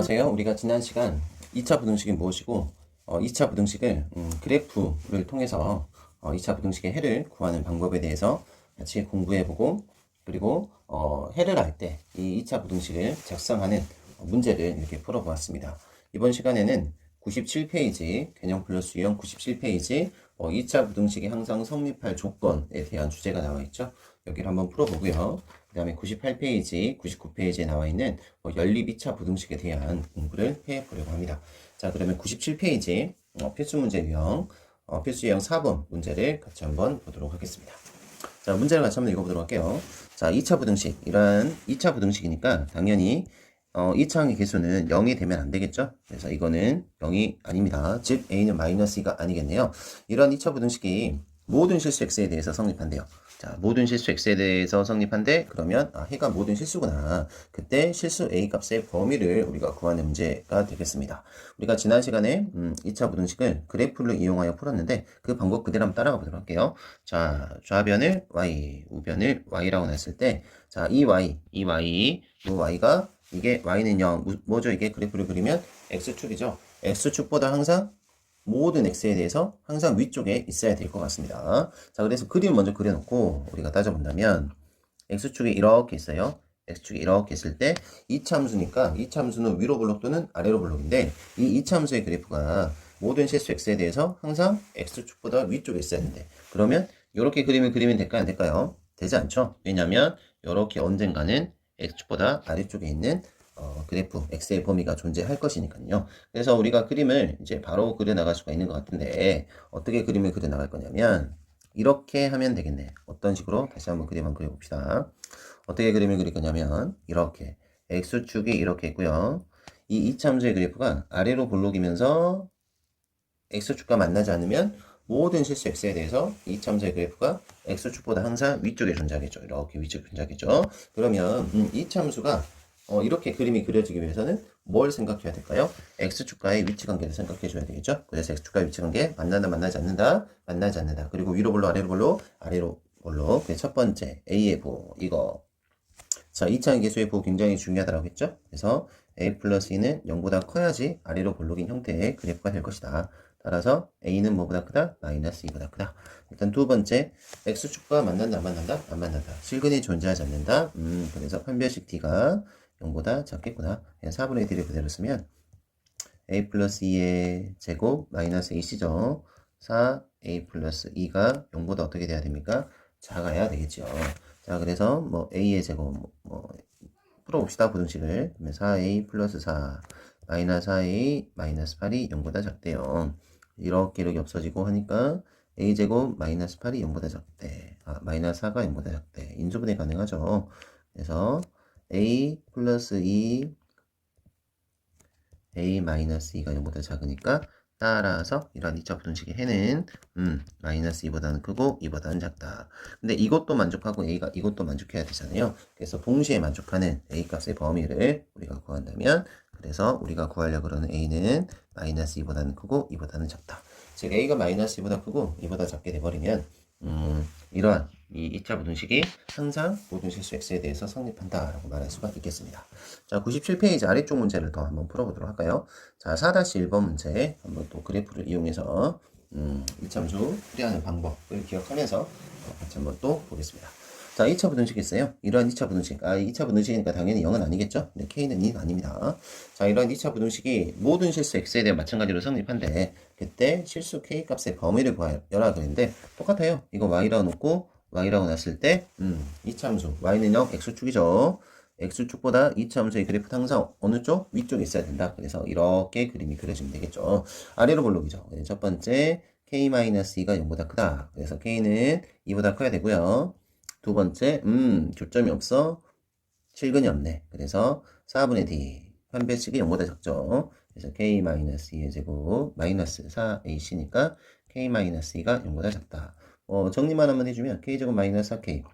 안녕하세요. 우리가 지난 시간 2차 부등식이 무엇이고 어, 2차 부등식을 음, 그래프를 통해서 어, 2차 부등식의 해를 구하는 방법에 대해서 같이 공부해보고 그리고 어, 해를 할 때 이 2차 부등식을 작성하는 어, 문제를 이렇게 풀어보았습니다. 이번 시간에는 97페이지 개념 플러스 유형 97페이지 어, 2차 부등식이 항상 성립할 조건에 대한 주제가 나와 있죠. 여기를 한번 풀어보고요. 그 다음에 98페이지, 99페이지에 나와 있는 어, 연립 2차 부등식에 대한 공부를 해 보려고 합니다. 자, 그러면 97페이지 어, 필수 문제 유형, 어, 필수 유형 4번 문제를 같이 한번 보도록 하겠습니다. 자, 문제를 같이 한번 읽어보도록 할게요. 자, 2차 부등식. 이러한 2차 부등식이니까 당연히 어, 2차항의 개수는 0이 되면 안 되겠죠? 그래서 이거는 0이 아닙니다. 즉, a는 마이너스 2가 아니겠네요. 이러한 2차 부등식이 모든 실수 x에 대해서 성립한대요. 자, 모든 실수 x에 대해서 성립한데, 그러면, 아, 해가 모든 실수구나. 그때 실수 a 값의 범위를 우리가 구하는 문제가 되겠습니다. 우리가 지난 시간에, 음, 2차 부등식을 그래프를 이용하여 풀었는데, 그 방법 그대로 한번 따라가 보도록 할게요. 자, 좌변을 y, 우변을 y라고 냈을 때, 자, 이 y, 이 y, 이 y가, 이게 y는 0, 무- 뭐죠? 이게 그래프를 그리면 x축이죠. x축보다 항상 모든 x에 대해서 항상 위쪽에 있어야 될 것 같습니다. 자, 그래서 그림 먼저 그려놓고 우리가 따져본다면 x축이 이렇게 있어요. x축이 이렇게 있을 때 이참수니까 이참수는 위로 블록 또는 아래로 블록인데 이 이참수의 그래프가 모든 실수 x에 대해서 항상 x축보다 위쪽에 있어야 되는데 그러면 이렇게 그림을 그리면 될까요? 안 될까요? 되지 않죠. 왜냐하면 이렇게 언젠가는 x축보다 아래쪽에 있는 어, 그래프 x의 범위가 존재할 것이니까요. 그래서 우리가 그림을 이제 바로 그려 나갈 수가 있는 것 같은데 어떻게 그림을 그려 나갈 거냐면 이렇게 하면 되겠네. 어떤 식으로 다시 한번 그림 한번 그려봅시다. 어떻게 그림을 그릴 거냐면 이렇게 x축이 이렇게 있고요. 이 이참수의 그래프가 아래로 볼록이면서 x축과 만나지 않으면 모든 실수 x에 대해서 이 참수의 그래프가 x축보다 항상 위쪽에 존재하겠죠. 이렇게 위쪽에 존재하겠죠. 그러면 음, 이 참수가 어, 이렇게 그림이 그려지기 위해서는 뭘 생각해야 될까요? x축과의 위치 관계를 생각해 줘야 되겠죠. 그래서 x축과의 위치 관계 만나다 만나지 않는다 만나지 않는다. 그리고 위로 볼로 아래로 볼로 아래로 볼로 그게 첫 번째 a의 부 이거 자 2차항 계수의 부 굉장히 중요하다고 했죠. 그래서 a 플러스 2는 0보다 커야지 아래로 볼록인 형태의 그래프가 될 것이다. 따라서 a는 뭐보다 크다? 마이너스 2보다 크다. 일단 두 번째 x축과 만난다 안 만난다? 안 만난다. 실근이 존재하지 않는다. 음 그래서 판별식 d가 0보다 작겠구나. 그냥 4분의 1을 그대로 쓰면 a 플러스 2의 제곱 마이너스 ac죠. 4a 플러스 2가 0보다 어떻게 돼야 됩니까? 작아야 되겠죠. 자 그래서 뭐 a의 제곱 뭐, 뭐 풀어봅시다 부등식을. 그러면 4a 플러스 4 마이너스 4a 마이너스 8이 0보다 작대요. 이렇게 이렇게 없어지고 하니까 a 제곱 마이너스 8이 0보다 작대. 아 마이너스 4가 0보다 작대. 인수분해 가능하죠. 그래서 a 플러스 2 a 마이너스 2가 0보다 작으니까 따라서 이러한 2차 부등식의 해는 음, 마이너스 2보다는 크고 2보다는 작다. 근데 이것도 만족하고 a가 이것도 만족해야 되잖아요. 그래서 동시에 만족하는 a 값의 범위를 우리가 구한다면 그래서 우리가 구하려고 그러는 a는 마이너스 2보다는 크고 2보다는 작다. 즉 a가 마이너스 2보다 크고 2보다 작게 돼버리면 음, 이러한 이 2차 부등식이 항상 모든 실수 x에 대해서 성립한다라고 말할 수가 있겠습니다. 자, 97페이지 아래쪽 문제를 더 한번 풀어보도록 할까요? 자, 4-1번 문제 한번 또 그래프를 이용해서 음, 이참수 풀이하는 방법을 기억하면서 어, 같이 한번 또 보겠습니다. 자, 2차 부등식이 있어요. 이러한 2차 부등식. 아, 2차 부등식이니까 당연히 0은 아니겠죠? 근데 K는 2는 아닙니다. 자, 이러한 2차 부등식이 모든 실수 X에 대해 마찬가지로 성립한데, 그때 실수 K 값의 범위를 구하여라 그랬는데, 똑같아요. 이거 Y라고 놓고, Y라고 놨을 때, 음, 이 참수. Y는 0, X축이죠. X축보다 이 참수의 그래프 항상 어느 쪽? 위쪽에 있어야 된다. 그래서 이렇게 그림이 그려지면 되겠죠. 아래로 볼록이죠. 그래서 첫 번째, K-2가 0보다 크다. 그래서 K는 2보다 커야 되고요. 두 번째, 음, 교점이 없어. 실근이 없네. 그래서 4분의 D. 판별식이 0보다 작죠. 그래서 K-2의 제곱, 마이너스 4AC니까 K-2가 0보다 작다. 어, 정리만 한번 해주면 K제곱 마이너스 4K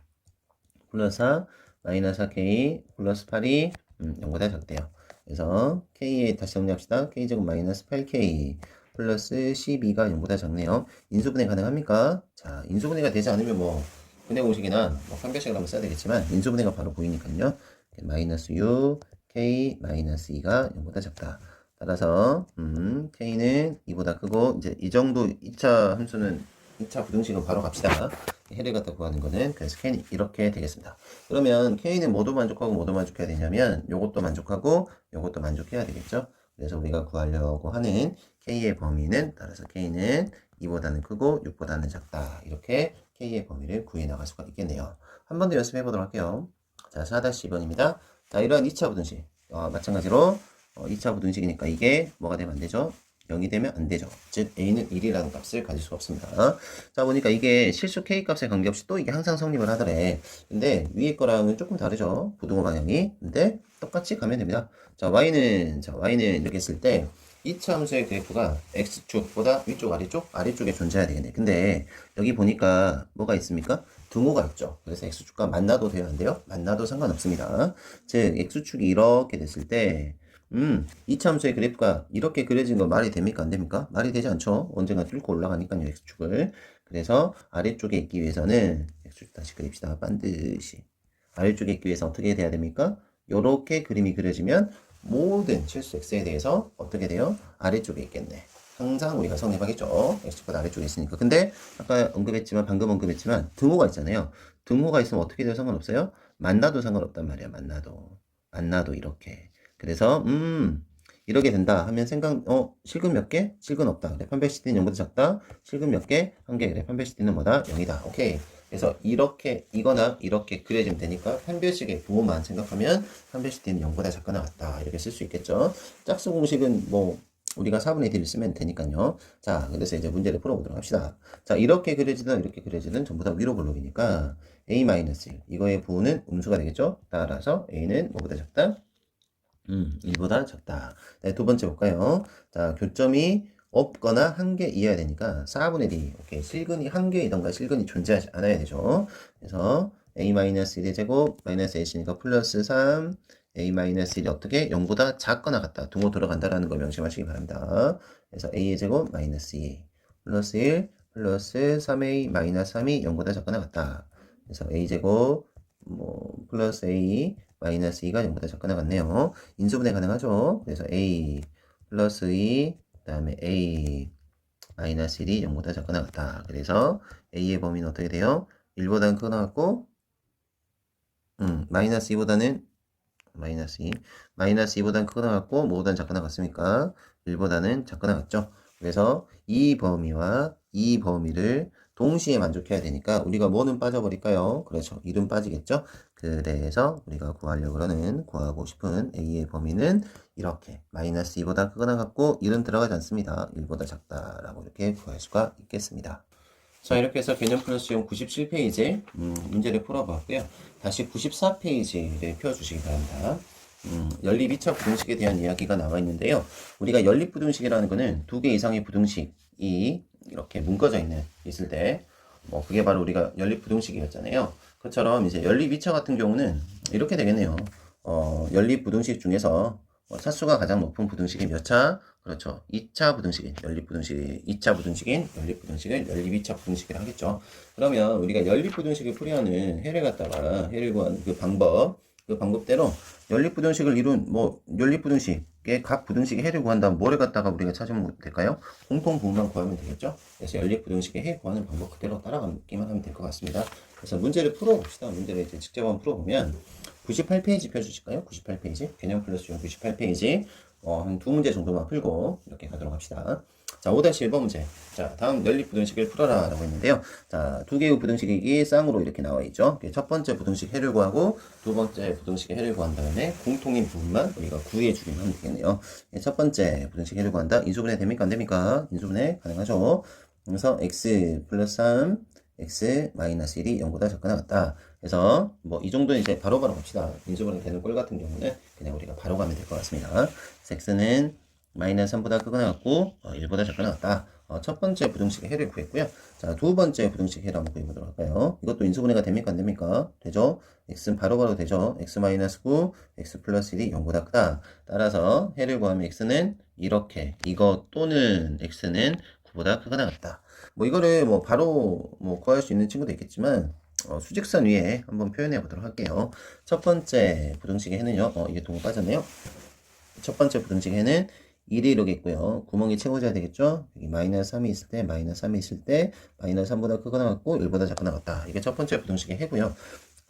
플러스 4 마이너스 4K 플러스 8이 음, 0보다 작대요. 그래서 K에 다시 정리합시다. K제곱 마이너스 8K 플러스 12가 0보다 작네요. 인수분해 가능합니까? 자, 인수분해가 되지 않으면 뭐 분해 공식이나 뭐 판별식을 한번 써야 되겠지만 인수분해가 바로 보이니까요. 마이너스 6 k-2가 0보다 작다. 따라서 음, k는 2보다 크고 이제 이 정도 2차 함수는 2차 부등식은 바로 갑시다. 해를 갖다 구하는 거는 그래서 k는 이렇게 되겠습니다. 그러면 k는 뭐도 만족하고 뭐도 만족해야 되냐면 요것도 만족하고 요것도 만족해야 되겠죠. 그래서 우리가 구하려고 하는 k의 범위는 따라서 k는 2보다는 크고 6보다는 작다. 이렇게 k의 범위를 구해 나갈 수가 있겠네요. 한 번 더 연습해 보도록 할게요. 자, 4-2번입니다. 자, 이러한 2차 부등식. 어, 마찬가지로 어, 2차 부등식이니까 이게 뭐가 되면 안 되죠? 0이 되면 안 되죠. 즉 a는 1이라는 값을 가질 수가 없습니다. 자 보니까 이게 실수 k 값에 관계없이 또 이게 항상 성립을 하더래. 근데 위에 거랑은 조금 다르죠. 부등호 방향이. 근데 똑같이 가면 됩니다. 자 y는 자 y는 이렇게 했을 때 2차 함수의 그래프가 x축보다 위쪽 아래쪽 아래쪽에 존재해야 되겠네. 근데 여기 보니까 뭐가 있습니까? 등호가 있죠. 그래서 x축과 만나도 안 돼요? 만나도 상관없습니다. 즉 x축이 이렇게 됐을 때 음, 이참수의 그래프가 이렇게 그려진 건 말이 됩니까? 안 됩니까? 말이 되지 않죠? 언젠가 뚫고 올라가니까요, x축을. 그래서 아래쪽에 있기 위해서는, x축 다시 그립시다. 반드시. 아래쪽에 있기 위해서 어떻게 돼야 됩니까? 요렇게 그림이 그려지면 모든 실수 x에 대해서 어떻게 돼요? 아래쪽에 있겠네. 항상 우리가 성립하겠죠. x축보다 아래쪽에 있으니까. 근데 아까 언급했지만, 방금 언급했지만, 등호가 있잖아요. 등호가 있으면 어떻게 돼도 상관없어요? 만나도 상관없단 말이야, 만나도. 만나도 이렇게. 그래서 음 이렇게 된다 하면 생각 어 실근 몇 개? 실근 없다. 그래 판별시티는 0보다 작다. 실근 몇 개? 한 개. 그래 판별시티는 뭐다? 0이다. 오케이. 그래서 이렇게 이거나 이렇게 그려지면 되니까 판별식의 부호만 생각하면 판별시티는 0보다 작거나 같다. 이렇게 쓸 수 있겠죠. 짝수 공식은 뭐 우리가 4분의 1을 쓰면 되니까요. 자, 그래서 이제 문제를 풀어보도록 합시다. 자, 이렇게 그려지든 이렇게 그려지든 전부 다 위로 볼록이니까 a-1 이거의 부호는 음수가 되겠죠. 따라서 a는 뭐보다 작다? 음, 1보다 작다. 네, 두 번째 볼까요? 자, 교점이 없거나 한 개 이어야 되니까 4분의 D. 오케이. 실근이 한 개이던가 실근이 존재하지 않아야 되죠. 그래서 a-1의 제곱 마이너스 a시니까 플러스 3 a-1이 어떻게 0보다 작거나 같다. 등호 들어간다라는 걸 명심하시기 바랍니다. 그래서 a의 제곱 마이너스 2 플러스 1 플러스 3a 마이너스 3이 0보다 작거나 같다. 그래서 a 제곱 뭐 플러스 a 마이너스 2가 0보다 작거나 같네요. 인수분해 가능하죠. 그래서 a 플러스 2 그 다음에 a 마이너스 1이 0보다 작거나 같다. 그래서 a의 범위는 어떻게 돼요? 1보다는 크거나 같고 음, 마이너스 2보다는 마이너스 2 마이너스 2보다는 크거나 같고 뭐보다는 작거나 같습니까? 1보다는 작거나 같죠. 그래서 이 범위와 이 범위를 동시에 만족해야 되니까 우리가 뭐는 빠져버릴까요? 그렇죠. 1은 빠지겠죠? 그래서 우리가 구하려고 하는 구하고 싶은 a의 범위는 이렇게 마이너스 2보다 크거나 같고 1은 들어가지 않습니다. 1보다 작다라고 이렇게 구할 수가 있겠습니다. 자 이렇게 해서 개념 플러스 용 97페이지 음, 문제를 풀어봤고요. 다시 94페이지를 펴주시기 바랍니다. 음, 연립 2차 부등식에 대한 이야기가 나와 있는데요. 우리가 연립 부등식이라는 것은 두개 이상의 부등식이 이렇게 묶어져 있는 있을 때, 뭐 그게 바로 우리가 연립 부등식이었잖아요. 그처럼 이제 연립 2차 같은 경우는 이렇게 되겠네요. 어, 연립 부등식 중에서 어, 차수가 가장 높은 부등식이 몇 차? 그렇죠. 2차 부등식인 연립 부등식, 2차 부등식인 연립 부등식을 연립 2차 부등식이라 하겠죠. 그러면 우리가 연립 부등식을 풀이하는 해를 갖다가 해를 구하는 그 방법, 그 방법대로 연립 부등식을 이룬 뭐 연립 부등식의 각 부등식의 해를 구한다면 뭐를 갖다가 우리가 찾으면 될까요? 공통 부분만 구하면 되겠죠. 그래서 연립 부등식의 해 구하는 방법 그대로 따라가기만 하면 될 것 같습니다. 그래서 문제를 풀어봅시다. 문제를 이제 직접 한번 풀어보면 98페이지 펴주실까요? 98페이지 개념 플러스 용 98페이지 어, 한 두 문제 정도만 풀고 이렇게 가도록 합시다. 자, 5-1번 문제. 자, 다음 연립 부등식을 풀어라 라고 했는데요. 자, 두 개의 부등식이 쌍으로 이렇게 나와 있죠. 첫 번째 부등식 해를 구하고 두 번째 부등식의 해를 구한 다음에 공통인 부분만 우리가 구해 주기만 하면 되겠네요. 예, 첫 번째 부등식 해를 구한다. 인수분해 됩니까? 안 됩니까? 인수분해 가능하죠. 그래서 x 플러스 3 x 마이너스 1이 0보다 작거나 같다. 그래서 뭐 이 정도는 이제 바로바로 갑시다. 인수분해 되는 꼴 같은 경우는 그냥 우리가 바로 가면 될 것 같습니다. x는 마이너스 3보다 크거나 같고 어, 1보다 작거나 같다. 어, 첫 번째 부등식의 해를 구했고요. 자, 두 번째 부등식 해를 한번 구해보도록 할까요? 이것도 인수분해가 됩니까? 안 됩니까? 되죠? x는 바로 바로 되죠? x 마이너스 9, x 플러스 1이 0보다 크다. 따라서 해를 구하면 x는 이렇게 이거 또는 x는 9보다 크거나 같다. 뭐 이거를 뭐 바로 뭐 구할 수 있는 친구도 있겠지만 어, 수직선 위에 한번 표현해 보도록 할게요. 첫 번째 부등식의 해는요. 어, 이게 동호 빠졌네요. 첫 번째 부등식의 해는 1이 이렇게 있고요. 구멍이 채워져야 되겠죠? 여기 마이너스 3이 있을 때, 마이너스 3이 있을 때, 마이너스 3보다 크거나 같고 1보다 작거나 같다. 이게 첫 번째 부등식의 해고요.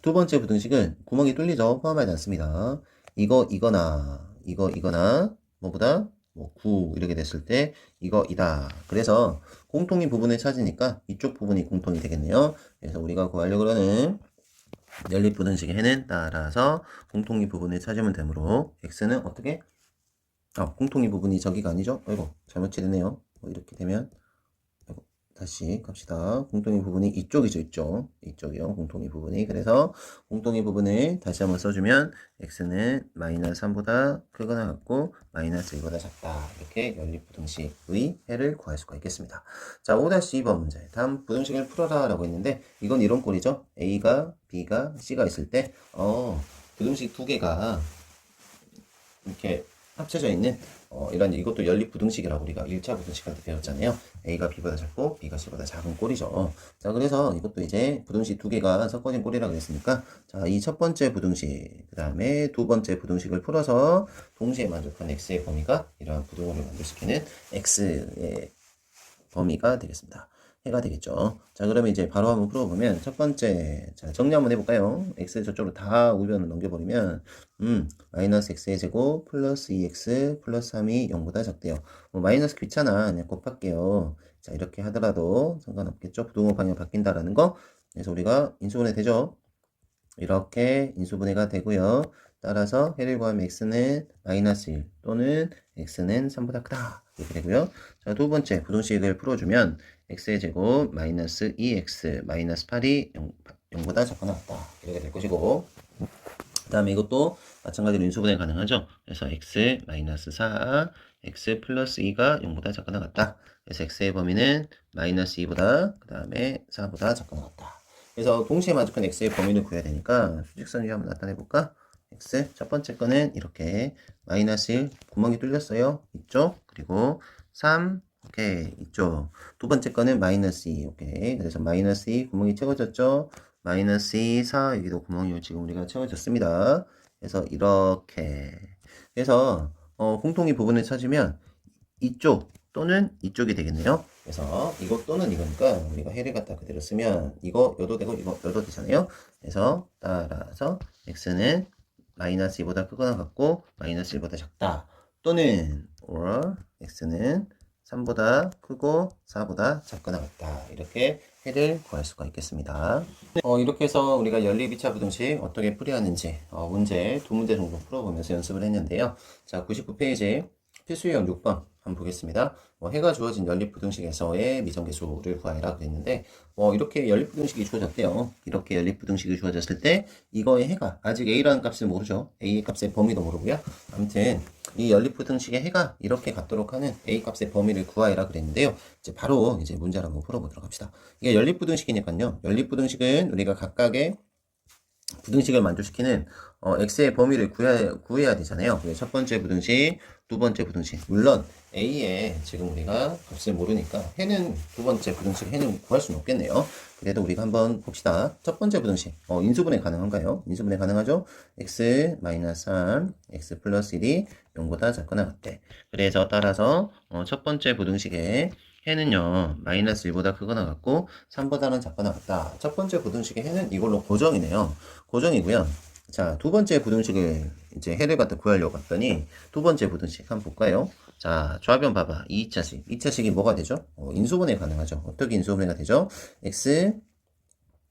두 번째 부등식은 구멍이 뚫리죠? 포함하지 않습니다. 이거, 이거나, 이거, 이거나, 뭐보다? 뭐, 9, 이렇게 됐을 때, 이거, 이다. 그래서, 공통인 부분을 찾으니까, 이쪽 부분이 공통이 되겠네요. 그래서 우리가 구하려고 하는, 연립 부등식의 해는 따라서, 공통인 부분을 찾으면 되므로, x는 어떻게? 아, 공통인 부분이 저기가 아니죠? 아이고, 잘못 칠했네요. 뭐 이렇게 되면, 아이고, 다시 갑시다. 공통인 부분이 이쪽이죠, 이쪽. 이쪽이요, 공통인 부분이. 그래서, 공통인 부분을 다시 한번 써주면, x는 마이너스 3보다 크거나 같고, 마이너스 1보다 작다. 이렇게 연립부등식의 해를 구할 수가 있겠습니다. 자, 5-2번 문제. 다음 부등식을 풀어라 라고 했는데, 이건 이런 꼴이죠. a가, b가, c가 있을 때, 어, 부등식 두 개가 이렇게 합쳐져 있는 어, 이런 이것도 연립 부등식이라고 우리가 1차 부등식 할때 배웠잖아요. A가 B보다 작고 B가 C보다 작은 꼴이죠. 자, 그래서 이것도 이제 부등식 두 개가 섞어진 꼴이라고 했으니까 자, 이 첫 번째 부등식, 그 다음에 두 번째 부등식을 풀어서 동시에 만족한 X의 범위가 이러한 부등호를 만들시키는 X의 범위가 되겠습니다. 해가 되겠죠. 자, 그러면 이제 바로 한번 풀어보면 첫 번째, 자, 정리 한번 해볼까요? x 저쪽으로 다 우변을 넘겨버리면, 음, 마이너스 x의 제곱 플러스 2x 플러스 3이 0보다 작대요. 뭐 마이너스 귀찮아. 그냥 곱할게요. 자, 이렇게 하더라도 상관없겠죠. 부등호 방향 바뀐다라는 거. 그래서 우리가 인수분해 되죠. 이렇게 인수분해가 되고요. 따라서 해를 구하면 x는 마이너스 1 또는 x는 3보다 크다. 이렇게 되고요. 자, 두 번째 부등식을 풀어주면 x의 제곱 마이너스 2x 마이너스 8이 0, 0보다 작거나 같다. 이렇게 될 것이고 그 다음에 이것도 마찬가지로 인수분해 가능하죠. 그래서 x 마이너스 4 x 플러스 2가 0보다 작거나 같다. 그래서 x의 범위는 마이너스 2보다 그 다음에 4보다 작거나 같다. 그래서 동시에 만족한 x의 범위를 구해야 되니까 수직선 위 한번 나타내 볼까? x 첫 번째 거는 이렇게 마이너스 1 구멍이 뚫렸어요. 이쪽 그리고 3 오케이 이쪽 두 번째 거는 마이너스 2 오케이 그래서 마이너스 2 구멍이 채워졌죠. 마이너스 2 4 여기도 구멍이 지금 우리가 채워졌습니다. 그래서 이렇게 그래서 어, 공통의 부분을 찾으면 이쪽 또는 이쪽이 되겠네요. 그래서 이거 또는 이거니까 우리가 해를 갖다 그대로 쓰면 이거 여도 되고 이거 여도 되잖아요. 그래서 따라서 x는 마이너스 2보다 크거나 같고 마이너스 1보다 작다. 또는 or x는 3보다 크고 4보다 작거나 같다. 이렇게 해를 구할 수가 있겠습니다. 어, 이렇게 해서 우리가 연립 2차 부등식 어떻게 풀이하는지 어, 문제 두 문제 정도 풀어보면서 연습을 했는데요. 자, 99페이지 필수형 6번 한번 보겠습니다. 뭐 해가 주어진 연립부등식에서의 미정계수를 구하라 그랬는데 뭐 이렇게 연립부등식이 주어졌대요. 이렇게 연립부등식이 주어졌을 때 이거의 해가 아직 a라는 값을 모르죠. a 값의 범위도 모르고요. 아무튼 이 연립부등식의 해가 이렇게 같도록 하는 a 값의 범위를 구하라 그랬는데요. 이제 바로 이제 문제를 한번 풀어보도록 합시다. 이게 연립부등식이니까요. 연립부등식은 우리가 각각의 부등식을 만족시키는 어, x의 범위를 구해야, 구해야 되잖아요. 첫 번째 부등식, 두 번째 부등식. 물론 a의 지금 우리가 값을 모르니까 해는 두 번째 부등식 해는 구할 수는 없겠네요. 그래도 우리가 한번 봅시다. 첫 번째 부등식. 어, 인수분해 가능한가요? 인수분해 가능하죠? x 마이너스 3, x 플러스 1이 0보다 작거나 같대. 그래서 따라서 어, 첫 번째 부등식에 해는요, 마이너스 1보다 크거나 같고, 3보다는 작거나 같다. 첫 번째 부등식의 해는 이걸로 고정이네요. 고정이고요. 자, 두 번째 부등식을 이제 해를 갖다 구하려고 했더니, 두 번째 부등식 한번 볼까요? 자, 좌변 봐봐. 2차식. 2차식이 뭐가 되죠? 어, 인수분해 가능하죠. 어떻게 인수분해가 되죠? x,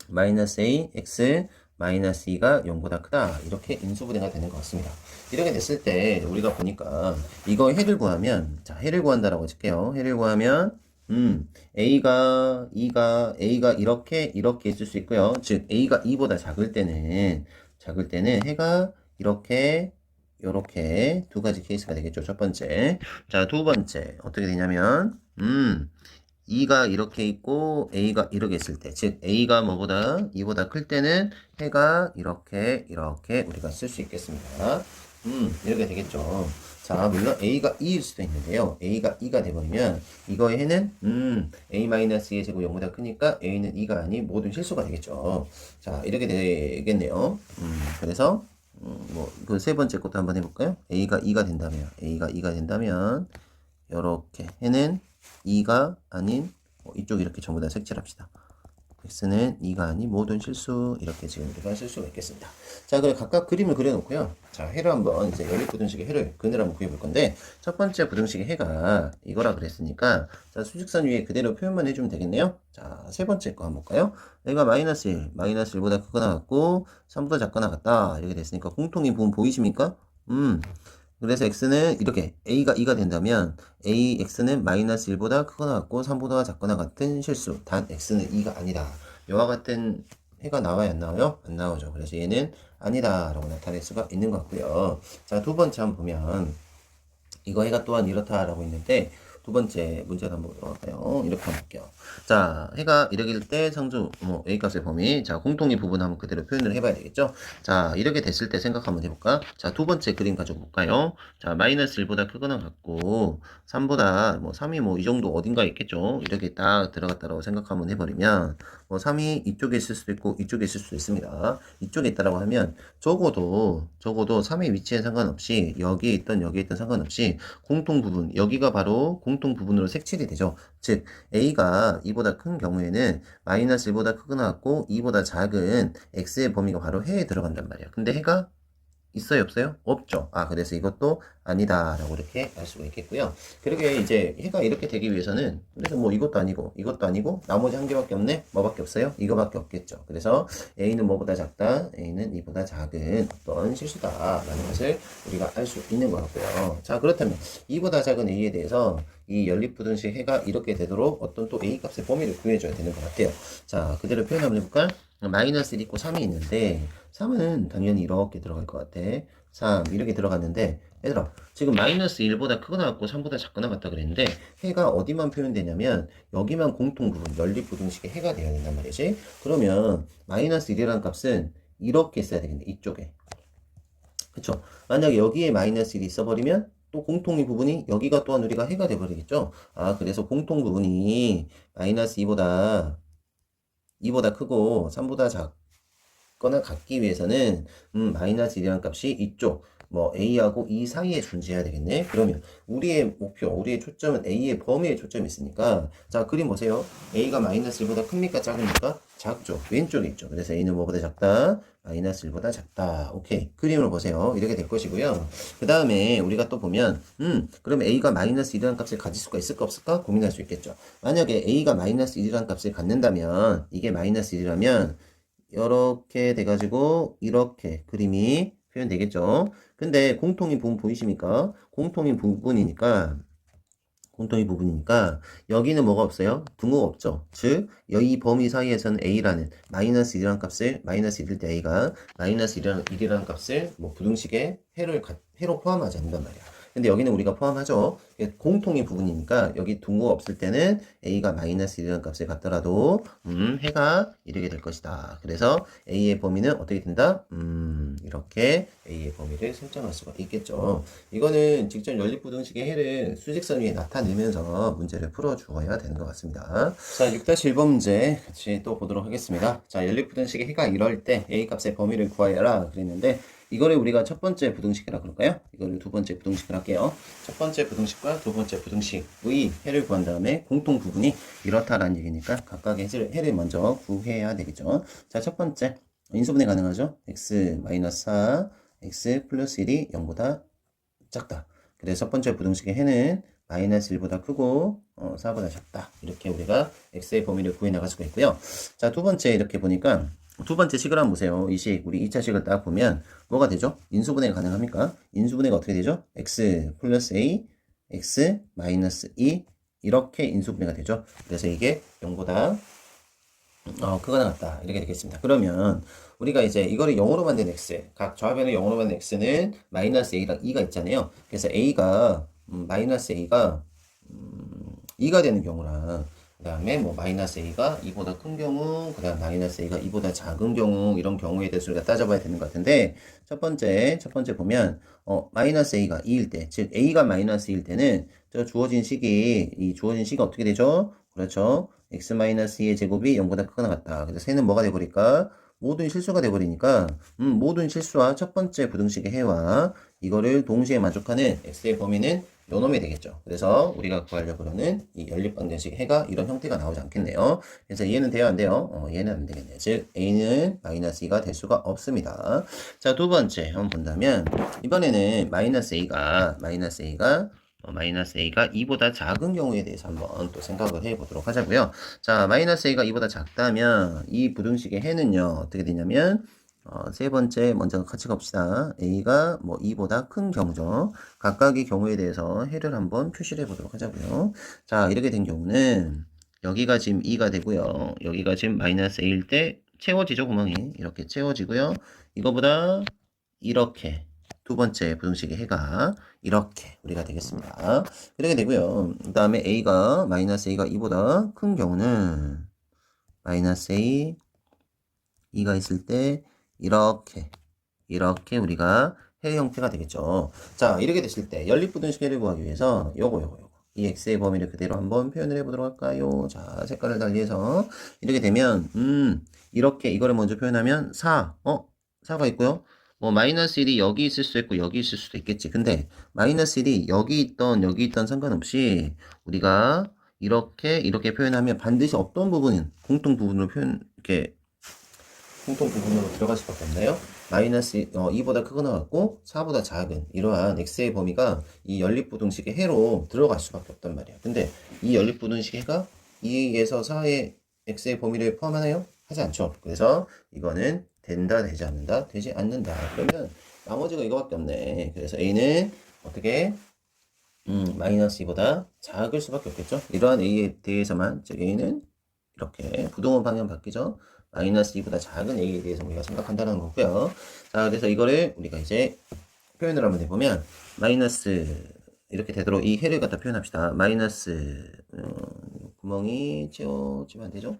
마이너스 a, x, 마이너스 2가 0보다 크다. 이렇게 인수분해가 되는 것 같습니다. 이렇게 됐을 때 우리가 보니까 이거 해를 구하면 자 해를 구한다라고 칠게요. 해를 구하면 음 a가 2가 a가 이렇게 이렇게 있을 수 있고요. 즉 a가 2보다 작을 때는 작을 때는 해가 이렇게 요렇게 두 가지 케이스가 되겠죠. 첫 번째. 자, 두 번째. 어떻게 되냐면 음 2가 이렇게 있고 a가 이렇게 있을 때, 즉 a가 뭐보다 2보다 클 때는 해가 이렇게 이렇게 우리가 쓸 수 있겠습니다. 음 이렇게 되겠죠. 자, 물론 a가 2일 수도 있는데요. a가 2가 돼버리면 이거의 해는 음, a-2의 제곱 0보다 크니까 a는 2가 아닌 모든 실수가 되겠죠. 자, 이렇게 되겠네요. 음, 그래서 음, 뭐그 세 번째 것도 한번 해볼까요? a가 2가 된다면 a가 2가 된다면 이렇게 해는 2가 아닌 뭐 이쪽 이렇게 전부 다 색칠합시다. X는 2가 아닌 모든 실수 이렇게 지금 쓸 수가 있겠습니다. 자, 그럼 각각 그림을 그려놓고요. 자, 해를 한번 이제 연립 부등식의 해를 근을 한번 구해볼 건데 첫 번째 부등식의 해가 이거라 그랬으니까 자, 수직선 위에 그대로 표현만 해주면 되겠네요. 자, 세 번째 거 한번 볼까요? 얘가 마이너스 1, 마이너스 1보다 크거나 같고 3보다 작거나 같다 이렇게 됐으니까 공통인 부분 보이십니까? 음. 그래서 x는 이렇게 a가 2가 된다면 a x는 마이너스 1보다 크거나 같고 3보다 작거나 같은 실수. 단 x는 2가 아니다. 이와 같은 해가 나와야 안 나와요? 안 나오죠. 그래서 얘는 아니다 라고 나타낼 수가 있는 것 같고요. 자 두 번째 한번 보면 이거 해가 또한 이렇다 라고 있는데 두 번째 문제를 한번 보도록 할까요? 이렇게 볼게요. 자, 해가 이렇게 때 상주 뭐 A 값의 범위 자 공통의 부분 한번 그대로 표현을 해봐야 되겠죠? 자, 이렇게 됐을 때 생각 한번 해볼까? 자, 두 번째 그림 가지고 볼까요? 자, 마이너스 1보다 크거나 같고 3보다 뭐 3이 뭐 이 정도 어딘가 있겠죠? 이렇게 딱 들어갔다라고 생각 한번 해버리면 뭐 3이 이쪽에 있을 수도 있고 이쪽에 있을 수도 있습니다. 이쪽에 있다라고 하면 적어도 적어도 3의 위치에 상관없이 여기에 있던 여기에 있던 상관없이 공통 부분 여기가 바로 공통 부분으로 색칠이 되죠. 즉 a가 2보다 큰 경우에는 마이너스 1보다 크거나 같고 2보다 작은 x의 범위가 바로 해에 들어간단 말이야. 근데 해가 있어요 없어요? 없죠. 아 그래서 이것도 아니다라고 이렇게 알 수가 있겠고요. 그러게 이제 해가 이렇게 되기 위해서는 그래서 뭐 이것도 아니고 이것도 아니고 나머지 한 개밖에 없네. 뭐밖에 없어요? 이거밖에 없겠죠. 그래서 a는 뭐보다 작다, a는 이보다 작은 어떤 실수다라는 것을 우리가 알 수 있는 것 같고요. 자 그렇다면 이보다 작은 a에 대해서 이 연립부등식 해가 이렇게 되도록 어떤 또 a 값의 범위를 구해줘야 되는 것 같아요. 자 그대로 표현 한번 해볼까? 마이너스 1 있고 3이 있는데 3은 당연히 이렇게 들어갈 것 같아. 3 이렇게 들어갔는데 얘들아 지금 마이너스 1보다 크거나 같고 3보다 작거나 같다 그랬는데 해가 어디만 표현되냐면 여기만 공통 부분 연립부등식의 해가 되어야 된단 말이지. 그러면 마이너스 1이라는 값은 이렇게 써야 되겠네. 이쪽에. 그쵸? 만약에 여기에 마이너스 1이 있어버리면 또 공통의 부분이 여기가 또한 우리가 해가 돼버리겠죠? 아, 그래서 공통 부분이 마이너스 2보다 2보다 크고 3보다 작거나 같기 위해서는 음, 마이너스 1이라는 값이 이쪽 뭐 A하고 E 사이에 존재해야 되겠네. 그러면 우리의 목표, 우리의 초점은 A의 범위에 초점이 있으니까 자 그림 보세요. A가 마이너스 1보다 큽니까 작습니까? 작죠. 왼쪽에 있죠. 그래서 A는 뭐보다 작다? 마이너스 1보다 작다. 오케이. 그림을 보세요. 이렇게 될 것이고요. 그 다음에 우리가 또 보면 음 그러면 A가 마이너스 1이라는 값을 가질 수가 있을까 없을까 고민할 수 있겠죠. 만약에 A가 마이너스 1이라는 값을 갖는다면 이게 마이너스 1이라면 이렇게 돼가지고 이렇게 그림이 표현되겠죠. 근데 공통인 부분 보이십니까? 공통인 부분이니까 공통인 부분이니까 여기는 뭐가 없어요? 등호가 없죠. 즉, 이 범위 사이에서는 a라는 마이너스 1이라는 값을 마이너스 1일 때 a가 마이너스 1이라는, 1이라는 값을 뭐 가- 해로 포함하지 않는단 말이야. 근데 여기는 우리가 포함하죠. 공통의 부분이니까 여기 등호가 없을 때는 a가 마이너스 1이라는 값을 갖더라도 음, 해가 이르게 될 것이다. 그래서 a의 범위는 어떻게 된다? 음, 이렇게 a의 범위를 설정할 수가 있겠죠. 이거는 직접 연립부등식의 해를 수직선 위에 나타내면서 문제를 풀어주어야 되는 것 같습니다. 자, 6-1번 문제 같이 또 보도록 하겠습니다. 자, 연립부등식의 해가 이럴 때 a 값의 범위를 구하여라 그랬는데 이거를 우리가 첫 번째 부등식이라 그럴까요? 이거를 두 번째 부등식을 할게요. 첫 번째 부등식 과 두 번째 부등식의 해를 구한 다음에 공통 부분이 이렇다라는 얘기니까 각각의 해를, 해를 먼저 구해야 되겠죠. 자, 첫 번째 인수분해 가능하죠? x 마이너스 4, x 플러스 1이 0보다 작다. 그래서 첫 번째 부등식의 해는 마이너스 1보다 크고 어, 4보다 작다. 이렇게 우리가 x의 범위를 구해 나갈 수가 있고요. 자, 두 번째 이렇게 보니까 두 번째 식을 한번 보세요. 이 식, 우리 2차 식을 딱 보면 뭐가 되죠? 인수분해가 가능합니까? 인수분해가 어떻게 되죠? x 플러스 a, x 마이너스 2 이렇게 인수분해가 되죠. 그래서 이게 0보다 어, 그거나 같다. 이렇게 되겠습니다. 그러면 우리가 이제 이거를 0으로 만든 x, 각 좌변을 0으로 만든 x는 마이너스 a랑 2가 있잖아요. 그래서 a가 음, 마이너스 a가 음, 2가 되는 경우랑 다음에 뭐 마이너스 a가 2보다 큰 경우, 그 다음 마이너스 a가 2보다 작은 경우 이런 경우에 대해서 우리가 따져봐야 되는 것 같은데 첫 번째 첫 번째 보면 어 마이너스 a가 2일 때, 즉 a가 마이너스 2일 때는 저 주어진 식이 이 주어진 식이 어떻게 되죠? 그렇죠. x 마이너스 2의 제곱이 0보다 크거나 같다. 그래서 세는 뭐가 돼버릴까? 모든 실수가 돼버리니까 음, 모든 실수와 첫 번째 부등식의 해와 이거를 동시에 만족하는 x의 범위는 요 놈이 되겠죠. 그래서 우리가 구하려고 하는 이 연립방정식 해가 이런 형태가 나오지 않겠네요. 그래서 얘는 돼요, 안 돼요? 어, 얘는 안 되겠네요. 즉, a는 마이너스 2가 될 수가 없습니다. 자, 두 번째 한번 본다면, 이번에는 마이너스 a가, 마이너스 a가 어, 마이너스 a가 2보다 작은 경우에 대해서 한번 또 생각을 해 보도록 하자고요. 자, 마이너스 a가 2보다 작다면 이 부등식의 해는요, 어떻게 되냐면, 어, 세 번째 먼저 같이 갑시다. a가 뭐 2보다 큰 경우죠. 각각의 경우에 대해서 해를 한번 표시를 해 보도록 하자고요. 자, 이렇게 된 경우는 여기가 지금 2가 되고요. 여기가 지금 마이너스 a일 때 채워지죠, 구멍이. 이렇게 채워지고요. 이거보다 이렇게 두 번째 부등식의 해가 이렇게 우리가 되겠습니다. 이렇게 되고요. 그 다음에 a가 마이너스 a가 2보다 큰 경우는 마이너스 a 2가 있을 때 이렇게 이렇게 우리가 해 형태가 되겠죠. 자 이렇게 됐을 때 연립부등식해를 구하기 위해서 요거 요거 요거 이 x의 범위를 그대로 한번 표현을 해보도록 할까요? 자 색깔을 달리해서 이렇게 되면 음 이렇게 이거를 먼저 표현하면 4 어? 4가 있고요. 뭐 마이너스 1이 여기 있을 수도 있고 여기 있을 수도 있겠지. 근데 마이너스 1이 여기 있던 여기 있던 상관없이 우리가 이렇게 이렇게 표현하면 반드시 어떤 부분은 공통 부분으로 표현 이렇게 공통 부분으로 들어갈 수밖에 없나요? 마이너스 어, 2보다 크거나 같고 4보다 작은 이러한 x의 범위가 이 연립부등식의 해로 들어갈 수밖에 없단 말이야. 근데 이 연립부등식의 해가 2에서 4의 x의 범위를 포함하나요? 하지 않죠. 그래서 이거는 된다, 되지 않는다, 되지 않는다. 그러면 나머지가 이거밖에 없네. 그래서 a는 어떻게 음, 마이너스 2보다 작을 수밖에 없겠죠. 이러한 a에 대해서만 즉 a는 이렇게 부동원 방향 바뀌죠. 마이너스 2보다 작은 a에 대해서 우리가 생각한다는 거고요. 자, 그래서 이거를 우리가 이제 표현을 한번 해보면 마이너스 이렇게 되도록 이 해를 갖다 표현합시다. 마이너스 어, 구멍이 채워지면 안 되죠?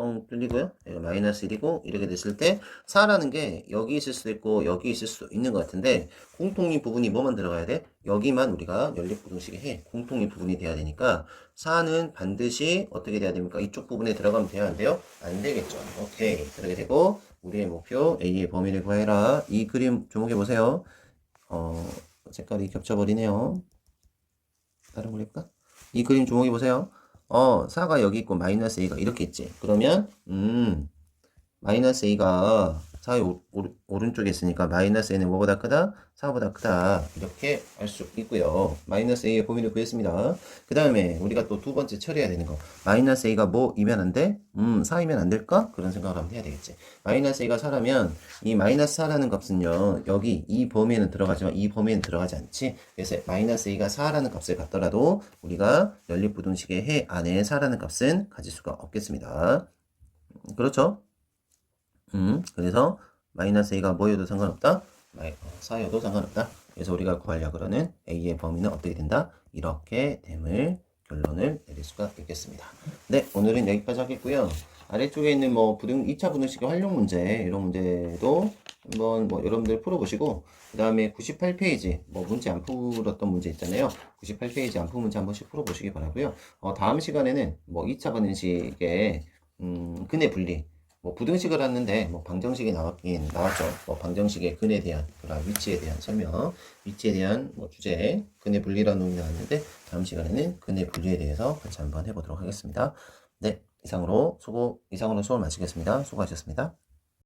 뻥 뚫리고요. 여기가 마이너스 1이고 이렇게 됐을 때 4라는 게 여기 있을 수도 있고 여기 있을 수도 있는 것 같은데 공통인 부분이 뭐만 들어가야 돼? 여기만 우리가 연립부등식의 해 공통인 부분이 돼야 되니까 4는 반드시 어떻게 돼야 됩니까? 이쪽 부분에 들어가면 돼야 안 돼요? 안 되겠죠. 오케이 그렇게 되고 우리의 목표 A의 범위를 구해라. 이 그림 주목해 보세요. 어 색깔이 겹쳐버리네요. 다른 걸 해볼까? 이 그림 주목해 보세요. 어, 4가 여기 있고 마이너스 a가 이렇게 있지. 그러면 음, 마이너스 a가 4의 오, 오, 오 른쪽에 있으니까 마이너스 a는 뭐보다 크다? 4보다 크다. 이렇게 알 수 있고요. 마이너스 a의 범위를 구했습니다. 그 다음에 우리가 또 두 번째 처리해야 되는 거. 마이너스 a가 뭐이면 안 돼? 음, 4이면 안 될까? 그런 생각을 하면 해야 되겠지. 마이너스 a가 4라면 이 마이너스 4라는 값은요. 여기 이 범위에는 들어가지만 이 범위에는 들어가지 않지. 그래서 마이너스 a가 4라는 값을 갖더라도 우리가 연립부등식의 해 안에 4라는 값은 가질 수가 없겠습니다. 음, 그렇죠? 음, 그래서 마이너스 a가 뭐여도 상관없다? 마이, 어, 4여도 상관없다. 그래서 우리가 구하려고 그러는 a의 범위는 어떻게 된다? 이렇게 됨을 결론을 내릴 수가 있겠습니다. 네, 오늘은 여기까지 하겠고요. 아래쪽에 있는 뭐 부등 2차 부등식의 활용 문제 이런 문제도 한번 뭐 여러분들 풀어보시고 그 다음에 98페이지 뭐 문제 안 풀었던 문제 있잖아요. 98페이지 안 푼 문제 한 번씩 풀어보시기 바라고요. 어, 다음 시간에는 뭐 2차 부등식의 음, 근의 분리 뭐 부등식을 했는데 뭐 방정식이 나왔긴 나왔죠. 뭐 방정식의 근에 대한 그런 위치에 대한 설명, 위치에 대한 뭐 주제, 근의 분리라는 놈이 나왔는데 다음 시간에는 근의 분리에 대해서 같이 한번 해보도록 하겠습니다. 네, 이상으로 수고 이상으로 수업을 마치겠습니다. 수고하셨습니다.